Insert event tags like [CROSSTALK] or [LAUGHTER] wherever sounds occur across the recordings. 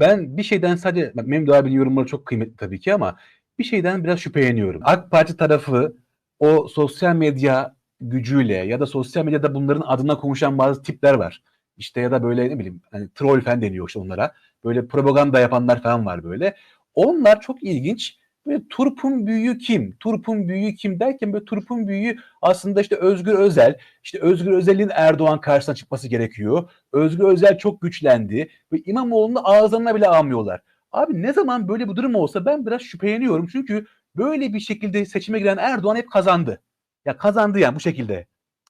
ben bir şeyden sadece bak Memdu abinin yorumları çok kıymetli tabii ki ama bir şeyden biraz şüpheleniyorum. AK Parti tarafı o sosyal medya gücüyle ya da sosyal medyada bunların adına konuşan bazı tipler var. İşte ya da böyle ne bileyim hani troll falan deniyor işte onlara. Böyle propaganda yapanlar falan var böyle. Onlar çok ilginç. Böyle Turp'un büyüğü kim? Turp'un büyüğü kim derken böyle Turp'un büyüğü aslında işte Özgür Özel. İşte Özgür Özel'in Erdoğan karşısına çıkması gerekiyor. Özgür Özel çok güçlendi ve İmamoğlu'nu ağızlarına bile almıyorlar. Abi ne zaman böyle bir durum olsa ben biraz şüpheleniyorum. Çünkü böyle bir şekilde seçime giren Erdoğan hep kazandı. Ya kazandı yani bu şekilde.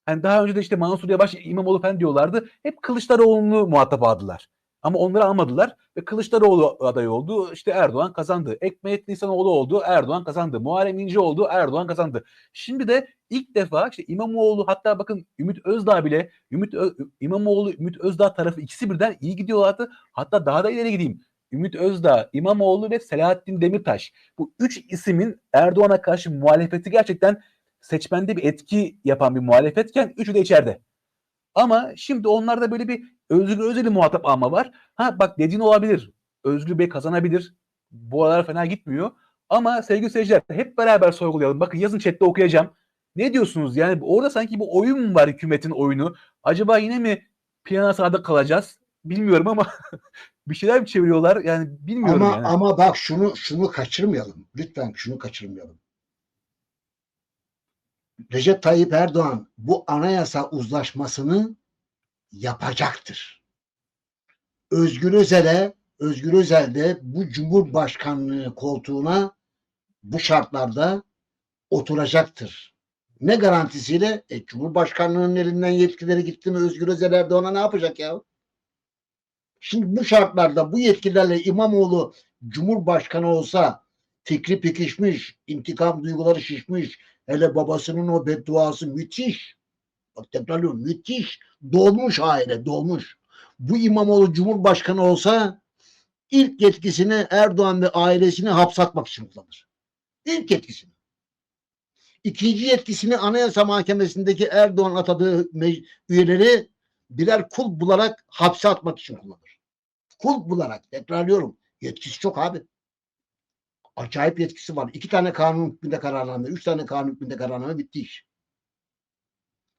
Hani daha önce de işte Mansur Yavaş, İmamoğlu falan diyorlardı. Hep Kılıçdaroğlu'nu muhatap aldılar. Ama onları almadılar ve Kılıçdaroğlu aday oldu. İşte Erdoğan kazandı. Ekmeğet Nisanoğlu oldu. Erdoğan kazandı. Muharrem İnce oldu. Erdoğan kazandı. Şimdi de ilk defa işte İmamoğlu hatta bakın Ümit Özdağ bile Ümit Ö- İmamoğlu, Ümit Özdağ tarafı ikisi birden iyi gidiyorlardı. Hatta daha da ileri gideyim. Ümit Özdağ, İmamoğlu ve Selahattin Demirtaş. Bu üç ismin Erdoğan'a karşı muhalefeti gerçekten seçmende bir etki yapan bir muhalefetken üçü de içeride. Ama şimdi onlarda böyle bir Özgür Özel'i muhatap alma var. Ha bak dediğin olabilir. Özgür Bey kazanabilir. Bu aralar fena gitmiyor. Ama sevgili seyirciler hep beraber sorgulayalım. Bakın yazın chatte okuyacağım. Ne diyorsunuz? Yani orada sanki bir oyun var hükümetin oyunu? Acaba yine mi piyano sadık kalacağız? Bilmiyorum ama [LAUGHS] bir şeyler mi çeviriyorlar? Yani bilmiyorum Ama yani. ama bak şunu şunu kaçırmayalım. Lütfen şunu kaçırmayalım. Recep Tayyip Erdoğan bu anayasa uzlaşmasını yapacaktır. Özgür Özel'e Özgür Özel de bu Cumhurbaşkanlığı koltuğuna bu şartlarda oturacaktır. Ne garantisiyle? E, Cumhurbaşkanlığının elinden yetkileri gitti mi Özgür Özel Erdoğan'a ne yapacak ya? Şimdi bu şartlarda bu yetkilerle İmamoğlu Cumhurbaşkanı olsa fikri pekişmiş, intikam duyguları şişmiş, hele babasının o bedduası müthiş. Bak tekrarlıyorum müthiş. Dolmuş aile dolmuş. Bu İmamoğlu Cumhurbaşkanı olsa ilk yetkisini Erdoğan ve ailesini hapsatmak için kullanır. İlk yetkisini. İkinci yetkisini Anayasa Mahkemesi'ndeki Erdoğan atadığı üyeleri birer kul bularak hapse atmak için kullanır. Kul bularak tekrarlıyorum. Yetkisi çok abi. Acayip yetkisi var. İki tane kanun hükmünde kararname, üç tane kanun hükmünde kararname bitti iş.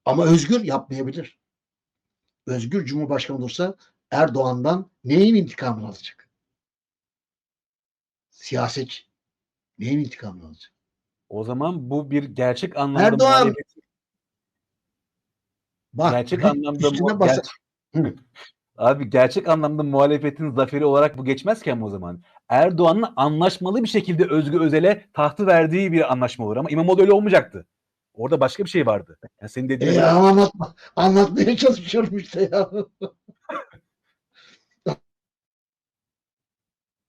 Ama Özgür yapmayabilir. Özgür Cumhurbaşkanı olursa Erdoğan'dan neyin intikamını alacak? Siyasetçi. Neyin intikamını alacak? O zaman bu bir gerçek anlamda Erdoğan muhalefet- Bak, Gerçek anlamda üstüne mu- basa- ger- Abi gerçek anlamda muhalefetin zaferi olarak bu geçmezken mi o zaman? Erdoğan'ın anlaşmalı bir şekilde Özgür Özel'e tahtı verdiği bir anlaşma olur ama İmamoğlu öyle olmayacaktı. Orada başka bir şey vardı. Yani senin E dediğin ya anlatma. Anlatmaya çalışıyorum işte ya. [LAUGHS]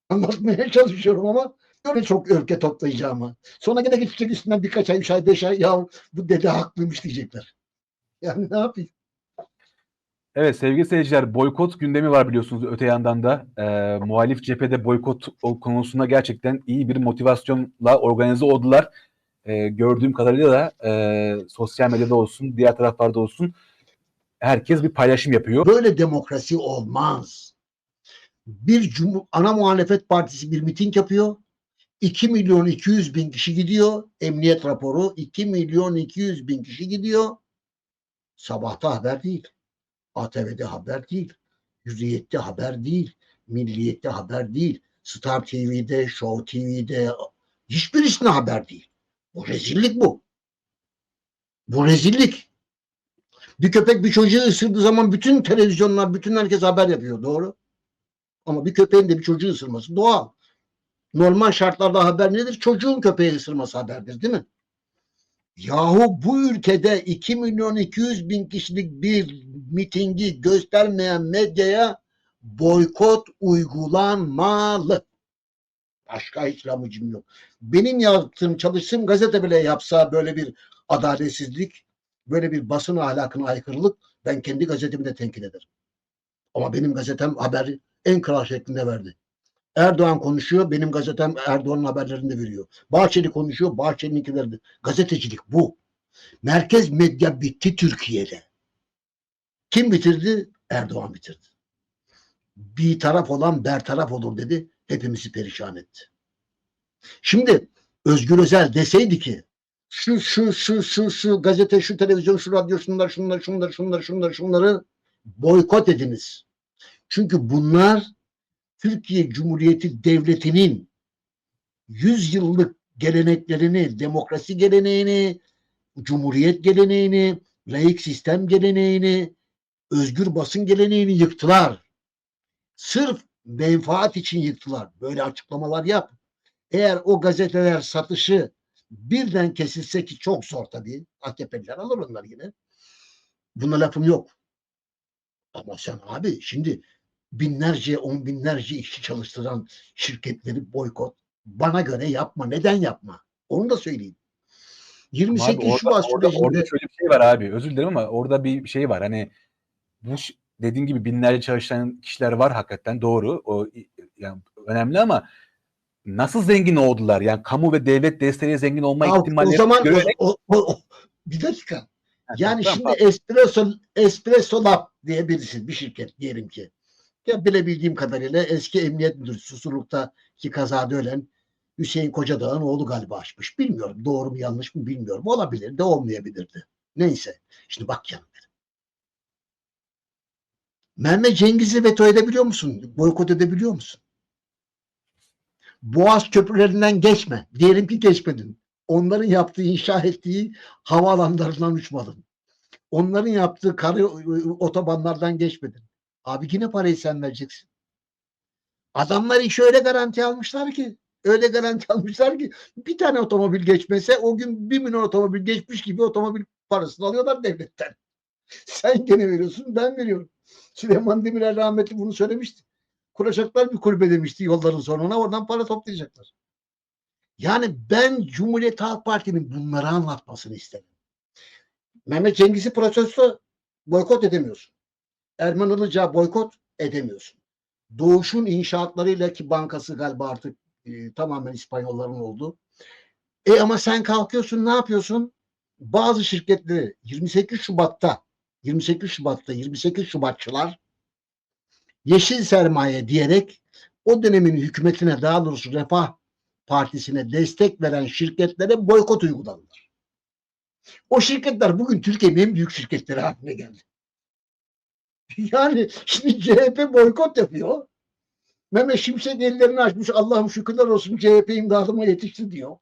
Anlatmaya çalışıyorum ama öyle çok öfke toplayacağımı. Sonra gene geçecek üstünden birkaç ay, üç ay, beş ay ya bu dede haklıymış diyecekler. Yani ne yapayım? Evet sevgili seyirciler boykot gündemi var biliyorsunuz öte yandan da. Ee, muhalif cephede boykot konusunda gerçekten iyi bir motivasyonla organize oldular. Ee, gördüğüm kadarıyla da e, sosyal medyada olsun diğer taraflarda olsun herkes bir paylaşım yapıyor. Böyle demokrasi olmaz. Bir cumhur, ana muhalefet partisi bir miting yapıyor. 2 milyon 200 bin kişi gidiyor. Emniyet raporu 2 milyon 200 bin kişi gidiyor. Sabahta haber değil. ATV'de haber değil. Hürriyet'te haber değil. Milliyet'te haber değil. Star TV'de, Show TV'de hiçbirisine haber değil. Bu rezillik bu. Bu rezillik. Bir köpek bir çocuğu ısırdığı zaman bütün televizyonlar, bütün herkes haber yapıyor. Doğru. Ama bir köpeğin de bir çocuğu ısırması doğal. Normal şartlarda haber nedir? Çocuğun köpeği ısırması haberdir değil mi? Yahu bu ülkede 2 milyon 200 bin kişilik bir mitingi göstermeyen medyaya boykot uygulanmalı. Başka hiç lamucum yok. Benim yaptığım, çalıştığım gazete bile yapsa böyle bir adaletsizlik, böyle bir basın ahlakına aykırılık ben kendi gazetemi de tenkit ederim. Ama benim gazetem haberi en kral şeklinde verdi. Erdoğan konuşuyor, benim gazetem Erdoğan'ın haberlerini de veriyor. Bahçeli konuşuyor, Bahçeli'ninkileri de. Gazetecilik bu. Merkez medya bitti Türkiye'de. Kim bitirdi? Erdoğan bitirdi. bir taraf olan bertaraf olur dedi. Hepimizi perişan etti. Şimdi Özgür Özel deseydi ki şu şu şu şu şu gazete, şu televizyon, şu radyo, şunlar, şunlar, şunlar, şunlar, şunlar, şunları boykot ediniz. Çünkü bunlar Türkiye Cumhuriyeti Devleti'nin 100 yıllık geleneklerini, demokrasi geleneğini, cumhuriyet geleneğini, laik sistem geleneğini, özgür basın geleneğini yıktılar. Sırf menfaat için yıktılar. Böyle açıklamalar yap. Eğer o gazeteler satışı birden kesilse ki çok zor tabii. AKP'liler alır onlar yine. Buna lafım yok. Ama sen abi şimdi binlerce, on binlerce işçi çalıştıran şirketleri boykot. Bana göre yapma. Neden yapma? Onu da söyleyeyim. Ama 28 abi orada, Şubat orada, sürecinde orada şöyle bir şey var abi. Özür dilerim ama orada bir şey var. Hani bu dediğin gibi binlerce çalışan kişiler var hakikaten doğru. O yani önemli ama nasıl zengin oldular? Yani kamu ve devlet desteğiyle zengin olma Ya, o ihtimalleri zaman görerek o, o, o- bir dakika. Yani şimdi tamam. Espresso Espresso Lab diye birisi bir şirket diyelim ki. Ya bilebildiğim kadarıyla eski emniyet müdürü Susurluk'taki kazada ölen Hüseyin Kocadağ'ın oğlu galiba açmış. Bilmiyorum doğru mu yanlış mı bilmiyorum. Olabilir de olmayabilirdi. Neyse. Şimdi bak yanım benim. Mehmet Cengiz'i veto edebiliyor musun? Boykot edebiliyor musun? Boğaz köprülerinden geçme. Diyelim ki geçmedin. Onların yaptığı, inşa ettiği havaalanlarından uçmadın. Onların yaptığı karı otobanlardan geçmedin. Abi yine parayı sen vereceksin. Adamlar işi öyle garanti almışlar ki öyle garanti [LAUGHS] almışlar ki bir tane otomobil geçmese o gün bir milyon otomobil geçmiş gibi otomobil parasını alıyorlar devletten. [LAUGHS] Sen gene veriyorsun ben veriyorum. Süleyman Demirel rahmetli bunu söylemişti. Kuracaklar bir kulübe demişti yolların sonuna oradan para toplayacaklar. Yani ben Cumhuriyet Halk Parti'nin bunları anlatmasını isterim. Mehmet Cengiz'i protesto boykot edemiyorsun. Erman Ilıca boykot edemiyorsun. Doğuş'un inşaatlarıyla ki bankası galiba artık e, tamamen İspanyolların oldu. E ama sen kalkıyorsun ne yapıyorsun? Bazı şirketleri 28 Şubat'ta 28 Şubat'ta 28 Şubatçılar yeşil sermaye diyerek o dönemin hükümetine daha doğrusu Refah Partisi'ne destek veren şirketlere boykot uyguladılar. O şirketler bugün Türkiye'nin en büyük şirketleri haline geldi. [LAUGHS] Yani şimdi CHP boykot yapıyor. Mehmet Şimşek ellerini açmış. Allah'ım şükürler olsun CHP imdadıma yetişti diyor.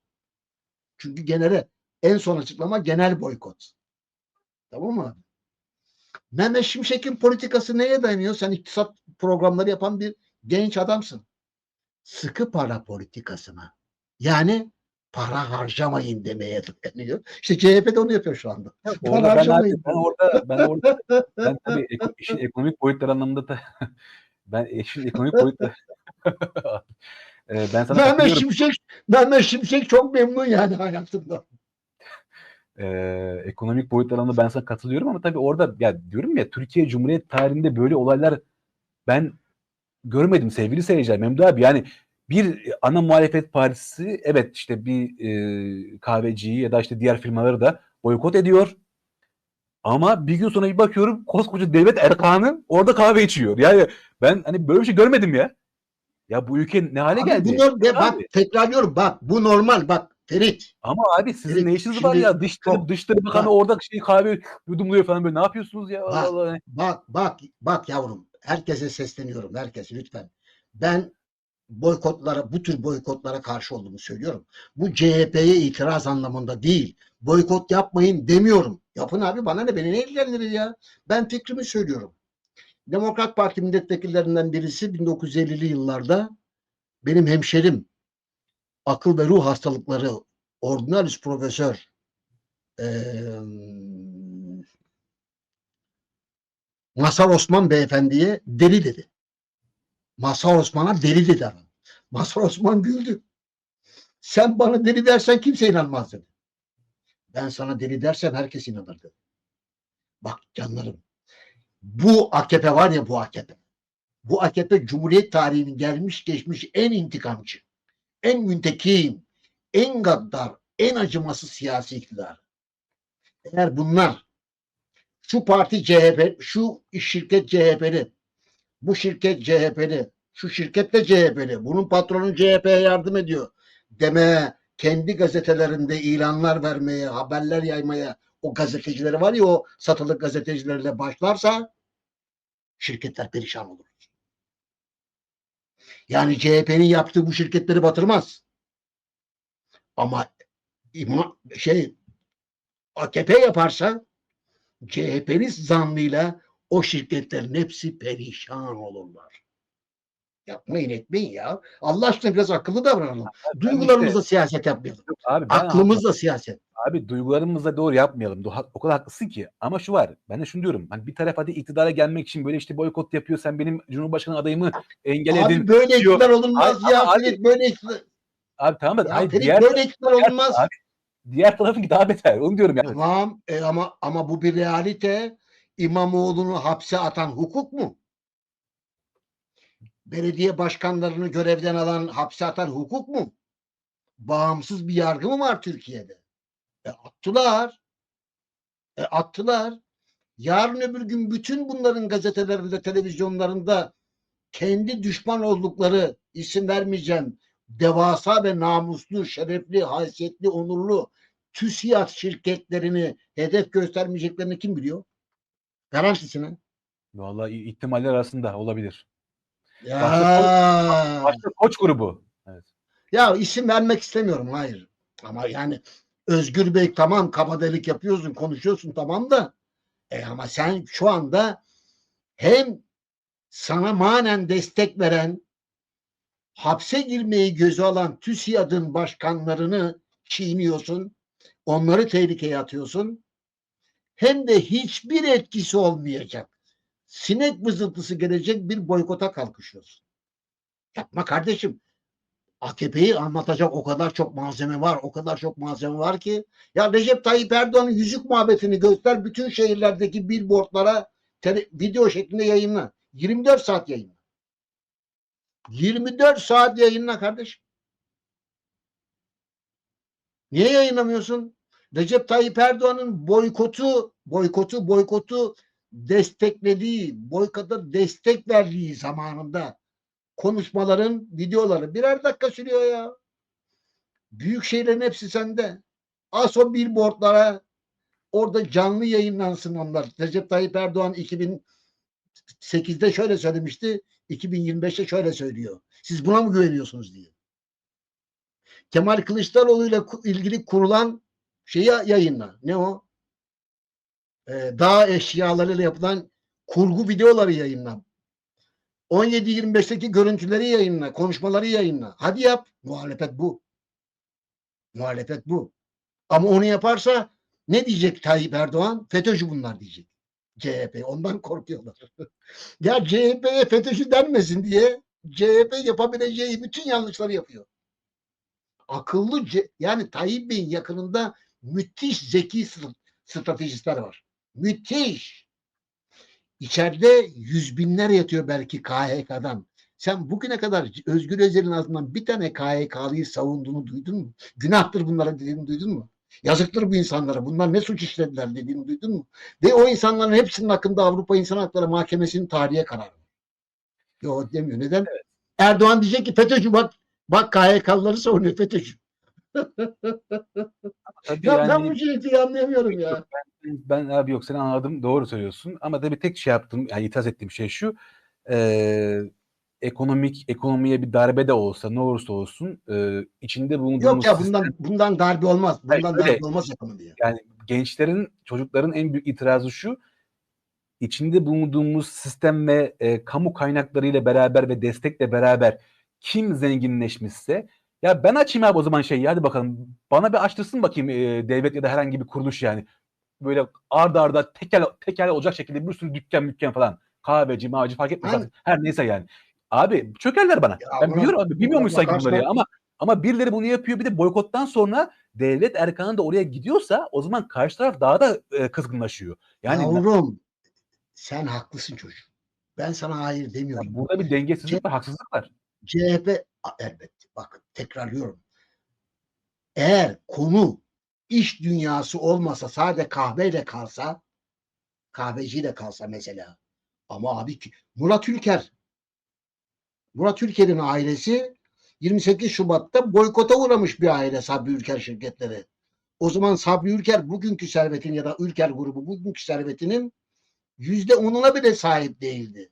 Çünkü genele en son açıklama genel boykot. Tamam mı? Mehmet Şimşek'in politikası neye dayanıyor? Sen iktisat programları yapan bir genç adamsın. Sıkı para politikasına. Yani para harcamayın demeye dayanıyor. İşte CHP de onu yapıyor şu anda. Orada Para ben, harcamayın. abi- ben orada ben orada ben tabii eko- işin ekonomik boyutları anlamında da [LAUGHS] ben işin ekonomik boyutları [LAUGHS] Ee, ben sana Mehmet. Şimşek, Mehmet Şimşek çok memnun yani hayatında. Ee, ekonomik boyutlarında ben sana katılıyorum ama tabii orada ya diyorum ya Türkiye Cumhuriyet tarihinde böyle olaylar ben görmedim sevgili seyirciler. Memduh abi yani bir ana muhalefet partisi evet işte bir e, kahveciyi ya da işte diğer firmaları da boykot ediyor. Ama bir gün sonra bir bakıyorum koskoca devlet erkanı orada kahve içiyor. Yani ben hani böyle bir şey görmedim ya. Ya bu ülke ne hale Abi geldi? bu norm- ya bak tekrarlıyorum bak bu normal bak Ferit. Ama abi sizin Evet, ne işiniz var şimdi ya? Dışişleri, çok- Dışişleri Bakanı Bak. orada şey kahve yudumluyor falan böyle. Ne yapıyorsunuz ya? Bak. Allah Allah. Bak bak bak yavrum herkese sesleniyorum herkes lütfen. Ben boykotlara bu tür boykotlara karşı olduğumu söylüyorum. Bu CHP'ye itiraz anlamında değil. Boykot yapmayın demiyorum. Yapın abi bana ne beni ne ilgilendirir ya. Ben fikrimi söylüyorum. Demokrat Parti milletvekillerinden birisi 1950'li yıllarda benim hemşerim akıl ve ruh hastalıkları ordinalis profesör eee Masar Osman beyefendiye deli dedi. Masar Osman'a deli dedi adam. Masar Osman güldü. Sen bana deli dersen kimse inanmaz dedi. Ben sana deli dersem herkes inanır dedi. Bak canlarım. Bu AKP var ya bu AKP. Bu AKP Cumhuriyet tarihinin gelmiş geçmiş en intikamcı, en müntekim, en gaddar, en acımasız siyasi iktidar. Eğer bunlar şu parti CHP, şu şirket CHP'li Bu şirket CHP'li. Şu şirket de CHP'li. Bunun patronu CHP'ye yardım ediyor. Demeye, kendi gazetelerinde ilanlar vermeye, haberler yaymaya o gazetecileri var ya o satılık gazetecilerle başlarsa şirketler perişan olur. Yani CHP'nin yaptığı bu şirketleri batırmaz. Ama şey AKP yaparsa CHP'li zanlıyla o şirketlerin hepsi perişan olurlar. Yapmayın etmeyin ya. Allah aşkına biraz akıllı davranalım. Ben Duygularımızla siyaset yapmayalım. işte- abi Aklımızla siyaset. Abi duygularımızla doğru yapmayalım. O kadar haklısın ki. Ama şu var. Ben de şunu diyorum. Hani bir taraf hadi iktidara gelmek için böyle işte boykot yapıyor. Sen benim Cumhurbaşkanı adayımı engelledin. Abi böyle diyor. iktidar olunmaz Abi- ya. abi- Ferit böyle iktidar. Abi tamam da Ya hayır, Ferit diğer, böyle iktidar diğer- olunmaz. abi, diğer tarafın daha beter. Onu diyorum yani. Tamam e, ama ama bu bir realite. İmamoğlu'nu hapse atan hukuk mu? Belediye başkanlarını görevden alan, hapse atan hukuk mu? Bağımsız bir yargı mı var Türkiye'de? E attılar. E attılar. Yarın öbür gün bütün bunların gazetelerinde, televizyonlarında kendi düşman oldukları isim vermeyeceğim devasa ve namuslu, şerefli, haysiyetli, onurlu TÜSİAD şirketlerini hedef göstermeyeceklerini kim biliyor? Garantisini. Vallahi ihtimaller arasında olabilir. Ya, Başka koç grubu. Evet. ya isim vermek istemiyorum. Hayır. Ama yani Özgür Bey tamam kabadelik yapıyorsun, konuşuyorsun tamam da e ama sen şu anda hem sana manen destek veren hapse girmeyi göze alan TÜSİAD'ın başkanlarını çiğniyorsun. Onları tehlikeye atıyorsun. Hem de hiçbir etkisi olmayacak. Sinek vızıltısı gelecek bir boykota kalkışıyorsun. Yapma kardeşim. AKP'yi anlatacak o kadar çok malzeme var, o kadar çok malzeme var ki. Ya Recep Tayyip Erdoğan'ın yüzük muhabbetini göster, bütün şehirlerdeki billboardlara video şeklinde yayınla. 24 saat yayınla. 24 saat yayınla kardeşim. Niye yayınlamıyorsun? Recep Tayyip Erdoğan'ın boykotu, boykotu, boykotu desteklediği, boykota destek verdiği zamanında konuşmaların videoları birer dakika sürüyor ya. Büyük şeylerin hepsi sende. As o billboardlara orada canlı yayınlansın onlar. Recep Tayyip Erdoğan 2008'de şöyle söylemişti. 2025'te şöyle söylüyor. Siz buna mı güveniyorsunuz diye. Kemal Kılıçdaroğlu ile ilgili kurulan şeyi yayınla. Ne o? Ee, dağ eşyalarıyla yapılan kurgu videoları yayınla. 17-25'teki görüntüleri yayınla, konuşmaları yayınla. Hadi yap. Muhalefet bu. Muhalefet bu. Ama onu yaparsa ne diyecek Tayyip Erdoğan? FETÖ'cü bunlar diyecek. CHP. Ondan korkuyorlar. [LAUGHS] ya CHP'ye FETÖ'cü denmesin diye CHP yapabileceği bütün yanlışları yapıyor. Akıllı yani Tayyip Bey'in yakınında müthiş zeki str- stratejistler var. Müthiş. İçeride yüz binler yatıyor belki KHK'dan. Sen bugüne kadar Özgür Özel'in ağzından bir tane KHK'lıyı savunduğunu duydun mu? Günahtır bunlara dediğini duydun mu? Yazıktır bu insanlara. Bunlar ne suç işlediler dediğini duydun mu? Ve o insanların hepsinin hakkında Avrupa İnsan Hakları Mahkemesi'nin tarihe kararı. Yok demiyor. Neden? Erdoğan diyecek ki FETÖ'cü bak bak KHK'lıları savunuyor FETÖ'cü. Tabii Ya ben yani bu şeyi anlayamıyorum ya. ben abi yok seni anladım. Doğru söylüyorsun. Ama tabii tek şey yaptım, yani itiraz ettiğim şey şu. eee, ekonomik ekonomiye bir darbe de olsa ne olursa olsun eee, içinde bulunduğumuz Yok ya sistem- bundan bundan darbe olmaz. Bundan öyle. darbe olmaz ekonomiye. yani gençlerin, çocukların en büyük itirazı şu. içinde bulunduğumuz sistem ve e, kamu kaynaklarıyla beraber ve destekle beraber kim zenginleşmişse ya ben açayım abi o zaman şeyi hadi bakalım bana bir açtırsın bakayım e, devlet ya da herhangi bir kuruluş yani böyle arda arda tekel tekel olacak şekilde bir sürü dükkan mükkan falan kahveci mağacı fark etmez artık. her neyse yani. Abi çökerler bana. Ya ben buna- biliyorum abi bilmiyormuş sanki bunları ya ama ama birileri bunu yapıyor bir de boykottan sonra devlet erkanı da oraya gidiyorsa o zaman karşı taraf daha da e, kızgınlaşıyor. Yani Yavrum sen haklısın çocuk. Ben sana hayır Ya demiyorum. burada bir dengesizlik ve haksızlık var. CHP elbette bak tekrarlıyorum. Eğer konu iş dünyası olmasa sadece kahveyle kalsa kahveciyle kalsa mesela Ama abi ki- Murat Ülker Murat Ülker'in ailesi 28 Şubat'ta boykota uğramış bir aile Sabri Ülker şirketleri. O zaman Sabri Ülker bugünkü servetin ya da Ülker grubu bugünkü servetinin yüzde onuna bile sahip değildi.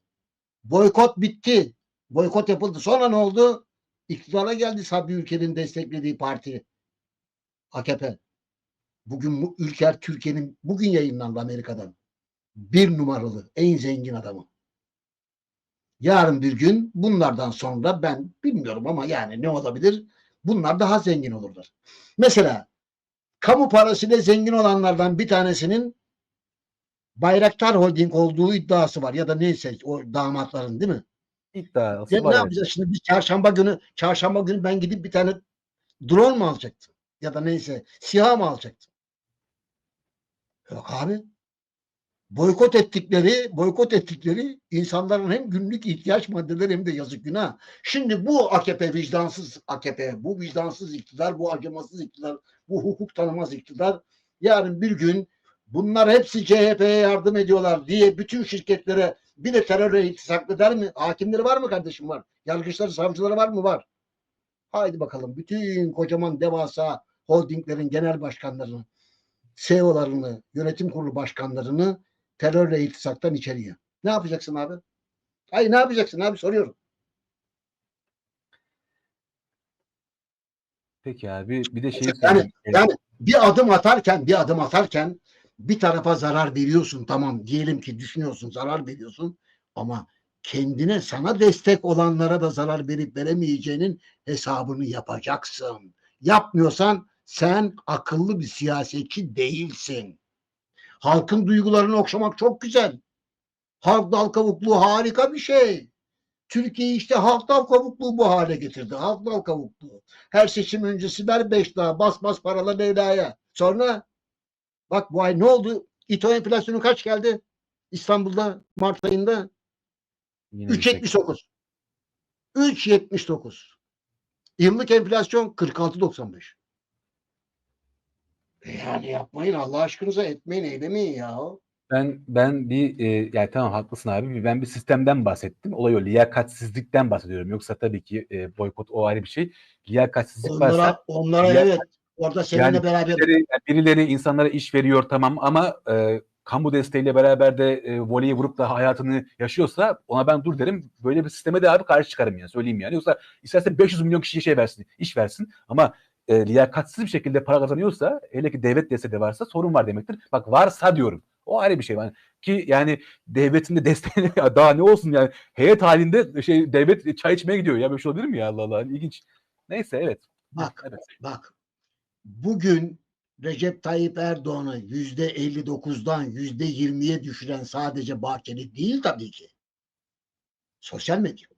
Boykot bitti. Boykot yapıldı. Sonra ne oldu? İktidara geldi Sabri Ülker'in desteklediği parti. AKP. Bugün bu Ülker Türkiye'nin bugün yayınlandı Amerika'dan. Bir numaralı en zengin adamı. Yarın bir gün bunlardan sonra ben bilmiyorum ama yani ne olabilir? Bunlar daha zengin olurlar. Mesela kamu parasıyla zengin olanlardan bir tanesinin Bayraktar Holding olduğu iddiası var ya da neyse o damatların değil mi? İddiası Ya ne yapacağız şimdi biz çarşamba günü çarşamba günü ben gidip bir tane drone mu alacaktım? Ya da neyse SİHA mı alacaktım? Yok abi. Boykot ettikleri, boykot ettikleri insanların hem günlük ihtiyaç maddeleri hem de yazık günah. Şimdi bu AKP vicdansız AKP, bu vicdansız iktidar, bu acımasız iktidar, bu hukuk tanımaz iktidar yarın bir gün bunlar hepsi CHP'ye yardım ediyorlar diye bütün şirketlere bir de terörle iltisak eder mi? Hakimleri var mı kardeşim var? Yargıçları, savcıları var mı? Var. Haydi bakalım bütün kocaman devasa holdinglerin genel başkanlarını, CEO'larını, yönetim kurulu başkanlarını terörle iltisaktan içeriye. Ne yapacaksın abi? Hayır ne yapacaksın abi soruyorum. Peki abi bir de şey Yani- yani- Bir adım atarken, bir adım atarken bir tarafa zarar veriyorsun tamam diyelim ki düşünüyorsun zarar veriyorsun ama kendine sana destek olanlara da zarar verip veremeyeceğinin hesabını yapacaksın. Yapmıyorsan sen akıllı bir siyasetçi değilsin. Halkın duygularını okşamak çok güzel. Halk dal kavukluğu harika bir şey. Türkiye işte halk dal kavukluğu bu hale getirdi. Halk dal kavukluğu. Her seçim öncesi ver beş daha bas bas paralar Leyla'ya. Sonra bak bu ay ne oldu? İTO enflasyonu kaç geldi? İstanbul'da Mart ayında Yine yüksek. 3.79. 3.79. Yıllık enflasyon 46.95. E Yani yapmayın Allah aşkınıza etmeyin eylemeyin ya. Ben ben bir e, yani tamam haklısın abi. Ben bir sistemden bahsettim. Olay o liyakatsizlikten bahsediyorum. Yoksa tabii ki e, boykot o ayrı bir şey. Liyakatsizlik varsa Onlara, onlara Ya- evet. Orada seninle Yani beraber birileri, birileri insanlara iş veriyor tamam ama e, kamu desteğiyle beraber de e, voleyi vurup da hayatını yaşıyorsa ona ben dur derim. Böyle bir sisteme de abi karşı çıkarım yani söyleyeyim yani. Yoksa istersen 500 milyon kişiye şey versin, iş versin ama e, liyakatsiz bir şekilde para kazanıyorsa hele ki devlet desteği de varsa sorun var demektir. Bak varsa diyorum. O ayrı bir şey. Yani ki yani devletin de desteğine [LAUGHS] daha ne olsun yani heyet halinde şey devlet çay içmeye gidiyor ya böyle şey olabilir mi ya Allah Allah ilginç. Neyse evet. bak Evet. bak bugün Recep Tayyip Erdoğan'ı yüzde 59'dan yüzde 20'ye düşüren sadece Bahçeli değil tabii ki. Sosyal medya.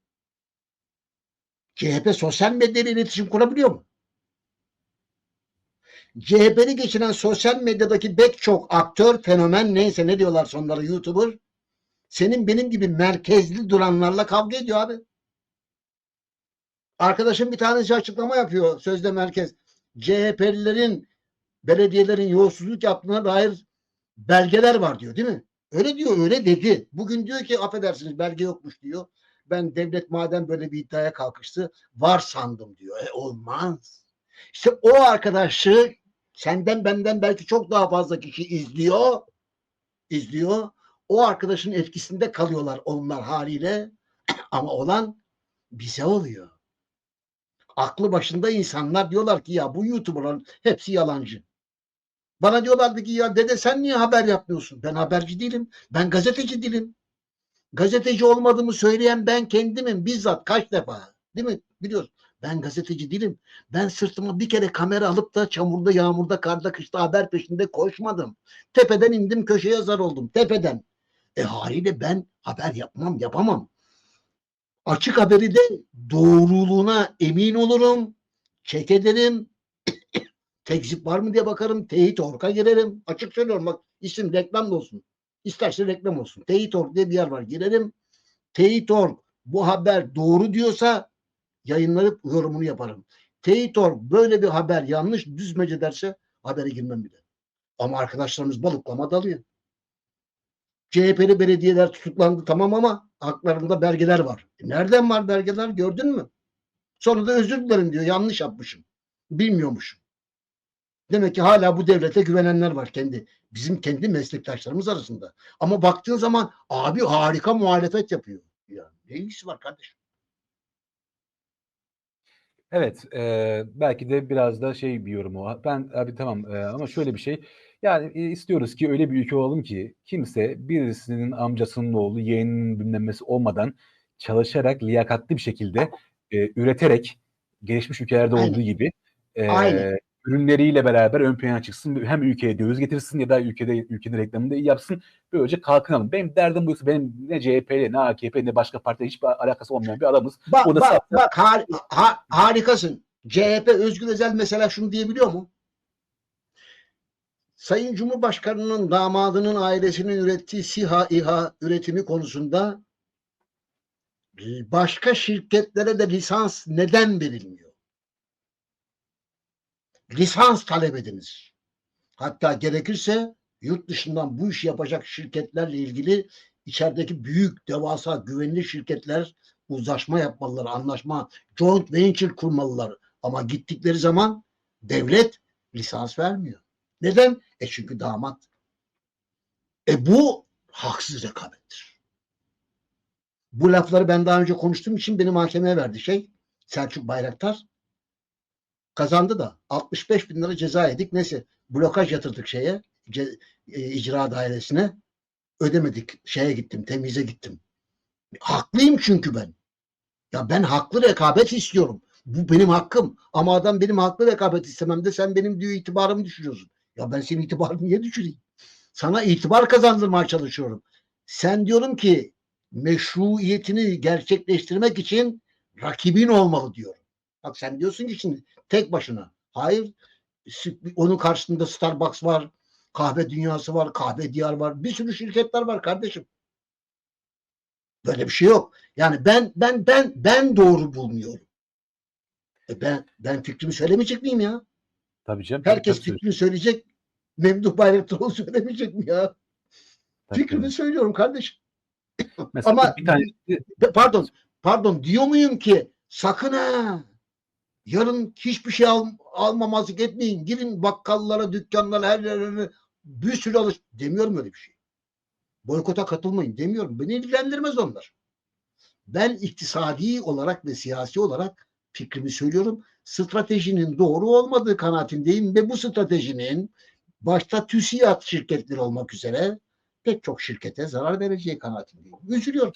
CHP sosyal medyayla iletişim kurabiliyor mu? CHP'ni geçiren sosyal medyadaki pek çok aktör, fenomen neyse ne diyorlar sonları YouTuber senin benim gibi merkezli duranlarla kavga ediyor abi. Arkadaşım bir tanesi açıklama yapıyor sözde merkez. CHP'lilerin belediyelerin yolsuzluk yaptığına dair belgeler var diyor değil mi? Öyle diyor öyle dedi. Bugün diyor ki affedersiniz belge yokmuş diyor. Ben devlet madem böyle bir iddiaya kalkıştı var sandım diyor. E olmaz. İşte o arkadaşı senden benden belki çok daha fazla kişi izliyor. izliyor. O arkadaşın etkisinde kalıyorlar onlar haliyle. [CLEARS THROAT] Ama olan bize oluyor. Aklı başında insanlar diyorlar ki ya bu YouTuber'ların hepsi yalancı. Bana diyorlardı ki ya dede sen niye haber yapmıyorsun? Ben haberci değilim. Ben gazeteci değilim. Gazeteci olmadığımı söyleyen ben kendimim bizzat kaç defa. Değil mi? Biliyorsun. Ben gazeteci değilim. Ben sırtıma bir kere kamera alıp da çamurda, yağmurda, karda, kışta haber peşinde koşmadım. Tepeden indim köşe yazar oldum. Tepeden. E haliyle ben haber yapmam, yapamam. Açık haberi de doğruluğuna emin olurum. Çek ederim. [COUGHS] Tekzip var mı diye bakarım. Teyit Ork'a girerim. Açık söylüyorum bak isim reklam da olsun. İsterse reklam olsun. Teyit Ork diye bir yer var. Girerim. Teyit Ork bu haber doğru diyorsa yayınlanıp yorumunu yaparım. Teyit Ork böyle bir haber yanlış düzmece derse habere girmem bile. Ama arkadaşlarımız balıklama dalıyor. CHP'li belediyeler tutuklandı tamam ama haklarında belgeler var. E nereden var belgeler gördün mü? Sonra da özür dilerim diyor. Yanlış yapmışım. Bilmiyormuşum. Demek ki hala bu devlete güvenenler var kendi bizim kendi meslektaşlarımız arasında. Ama baktığın zaman abi harika muhalefet yapıyor. Ya ne ilgisi var kardeşim? Evet, eee, belki de biraz da şey bir yorum o. Ben abi tamam eee, ama şöyle bir şey. Yani e, istiyoruz ki öyle bir ülke olalım ki kimse birisinin amcasının oğlu, yeğeninin bilmem nesi olmadan çalışarak liyakatli bir şekilde e, üreterek gelişmiş ülkelerde Aynen. olduğu gibi e, Aynen. ürünleriyle beraber ön plana çıksın. Hem ülkeye döviz getirsin ya da ülkede ülkenin reklamını da iyi yapsın. Böylece kalkınalım. Benim derdim buysa benim ne CHP'yle ne AKP ne başka partiyle hiçbir alakası olmayan bir adamız. Bak O da bak saf- bak har- ha- harikasın. CHP Özgür Özel mesela şunu diyebiliyor mu? Sayın Cumhurbaşkanı'nın damadının ailesinin ürettiği SİHA İHA üretimi konusunda başka şirketlere de lisans neden verilmiyor? Lisans talep ediniz. Hatta gerekirse yurt dışından bu işi yapacak şirketlerle ilgili içerideki büyük, devasa, güvenilir şirketler uzlaşma yapmalılar, anlaşma, joint venture kurmalılar. Ama gittikleri zaman devlet lisans vermiyor. Neden? E çünkü damat. E bu haksız rekabettir. Bu lafları ben daha önce konuştuğum için beni mahkemeye verdi şey. Selçuk Bayraktar kazandı da 65 bin lira ceza yedik. Neyse blokaj yatırdık şeye ce- e, icra dairesine ödemedik. Şeye gittim temize gittim. Haklıyım çünkü ben. Ya ben haklı rekabet istiyorum. Bu benim hakkım. Ama adam benim haklı rekabet istemem de sen benim diyor itibarımı düşürüyorsun. Ya ben senin itibarını niye düşüreyim? Sana itibar kazandırmaya çalışıyorum. Sen diyorum ki meşruiyetini gerçekleştirmek için rakibin olmalı diyorum. Bak sen diyorsun ki şimdi tek başına. Hayır. Onun karşısında Starbucks var, kahve dünyası var, kahve diyar var. Bir sürü şirketler var kardeşim. Böyle bir şey yok. Yani ben ben ben ben doğru bulmuyorum. E ben ben fikrimi söylemeyecek miyim ya? Tabii canım. Herkes tabii, fikrini söyleyecek. Memduh Bayraktaroğlu söylemeyecek mi ya? tabii, Fikrimi söylüyorum kardeşim. [CLEARS THROAT] Mesela Ama bir tane pardon pardon diyor muyum ki sakın ha yarın hiçbir şey al, almamazlık etmeyin. Girin bakkallara, dükkanlara, her yerlere bir sürü alış demiyorum öyle bir şey. Boykota katılmayın demiyorum. Beni ilgilendirmez onlar. Ben iktisadi olarak ve siyasi olarak fikrimi söylüyorum. Stratejinin doğru olmadığı kanaatindeyim ve bu stratejinin başta TÜSİAD şirketleri olmak üzere pek çok şirkete zarar vereceği kanaatindeyim. Üzülüyorum.